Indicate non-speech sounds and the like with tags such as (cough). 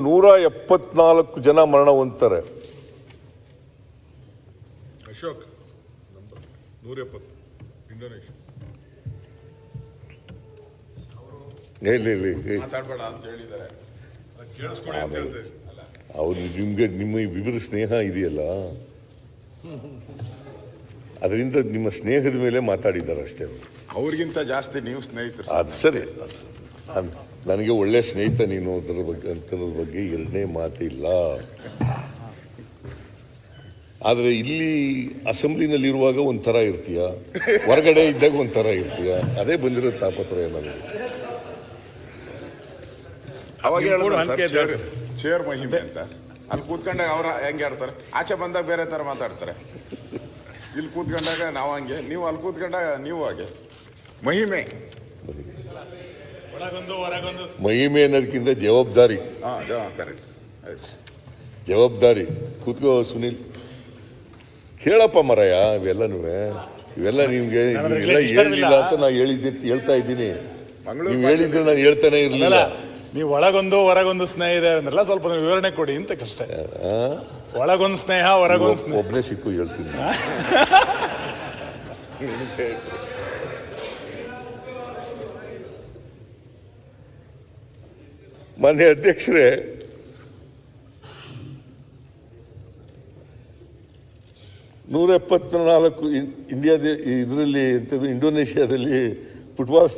ನೂರ ಎಪ್ಪತ್ನಾಲ್ಕು ಜನ ಮರಣ ಹೊಂದ್ತಾರೆ ಅಶೋಕ್ ನಂಬರ್ ನೂರ ಎಪ್ಪತ್ತು ಇಂಡೋನೇಷ್ಯಾ ಇಲ್ಲಿ ಇಲ್ಲಿ ಇಲ್ಲಿ. ಮಾತಾಡಬೇಡ ಅಂತ ಹೇಳಿದ್ದಾರೆ. ಕೇಳಿಸ್ಕೊಳ್ಳಿ ಅಂತ ಹೇಳ್ತಾರೆ. ಅವ್ರು ನಿಮ್ಗೆ ನಿಮ್ಮ ವಿವಿಧ ಸ್ನೇಹ ಇದೆಯಲ್ಲ? ಅದರಿಂದ ನಿಮ್ಮ ಸ್ನೇಹದ ಮೇಲೆ ಮಾತಾಡಿದ್ದಾರೆ ಅಷ್ಟೇ ಅವ್ರಿಗಿಂತ ಜಾಸ್ತಿ ನೀವು ಸ್ನೇಹಿತರು. ಅದು ಸರಿ. ಅದ್- ನನಗೆ ಒಳ್ಳೆ ಸ್ನೇಹಿತ ನೀನು ಅದರ ಬಗ್ಗೆ ಅಂತದ್ರ ಬಗ್ಗೆ ಎರಡನೇ ಮಾತಿಲ್ಲ. ಆದರೆ ಇಲ್ಲಿ ಅಸೆಂಬ್ಲಿನಲ್ಲಿ ಇರುವಾಗ ಒಂಥರ ಇರ್ತೀಯ. ಹೊರಗಡೆ ಇದ್ದಾಗ ಒಂಥರ ಇರ್ತೀಯ. ಅದೇ ಬಂದಿರೋ ತಾಪತ್ರಯ ನನಗೆ. ಅವಾಗ ಚೇರ್- ಮಹಿಮೆ ಅಂತ. ಅಲ್ಲಿ ಕೂತ್ಕೊಂಡಾಗ ಅವ್ರ ಹೆಂಗೆ ಆಡ್ತಾರೆ ಆಚೆ ಬಂದಾಗ ಬೇರೆ ಥರ ಮಾತಾಡ್ತಾರೆ. ಇಲ್ಲಿ ಕೂತ್ಕೊಂಡಾಗ ನಾವು ಹಂಗೆ. ನೀವು ಅಲ್ಲಿ ಕೂತ್ಕೊಂಡಾಗ ನೀವು ಹಾಗೆ. ಮಹಿಮೆ. ಮಹಿಮೆ ಅನ್ನೋದಕ್ಕಿಂತ ಜವಾಬ್ದಾರಿ. ಜವಾಬ್ದಾರಿ. ಕೂತ್ಕೋ ಸುನಿಲ್. ಕೇಳಪ್ಪ ಮರಯ್ಯ ಇವೆಲ್ಲನೂ ಇವೆಲ್ಲ ನಿಮ್ಗೆ ಇವೆಲ್ಲ ಹೇಳಿಲ್ಲ ಅಂತ ನಾ ಹೇಳಿದ್ದೆ ಹೇಳ್ತಾ ಇದ್ದೀನಿ. ನೀವು ಹೇಳಿದ್ರೆ ನಾನು ಹೇಳ್ತಾನೆ ಇರ್ಲಿಲ್ಲ. ನೀವು ಒಳಗೊಂದು ಹೊರಗೊಂದು ಸ್ನೇಹ ಇದೆ ಅಂದ್ರಲ್ಲ ಸ್ವಲ್ಪ ವಿವರಣೆ ಕೊಡಿ ಅಂತ ಕಷ್ಟ. ಒಳಗೊಂದು ಸ್ನೇಹ ಹೊರಗೊಂದು ಒಬ್ಬನೇ ಸಿಕ್ಕು ಹೇಳ್ತೀನಿ. (laughs) (laughs) ಮಾನ್ಯ ಅಧ್ಯಕ್ಷರೇ ನೂರ ಎಪ್ಪತ್ನಾಲ್ಕು ಇಂಡಿಯಾದ ಇದರಲ್ಲಿ ಎಂಥದ್ದು ಇಂಡೋನೇಷ್ಯಾದಲ್ಲಿ ಫುಟ್ಬಾಲ್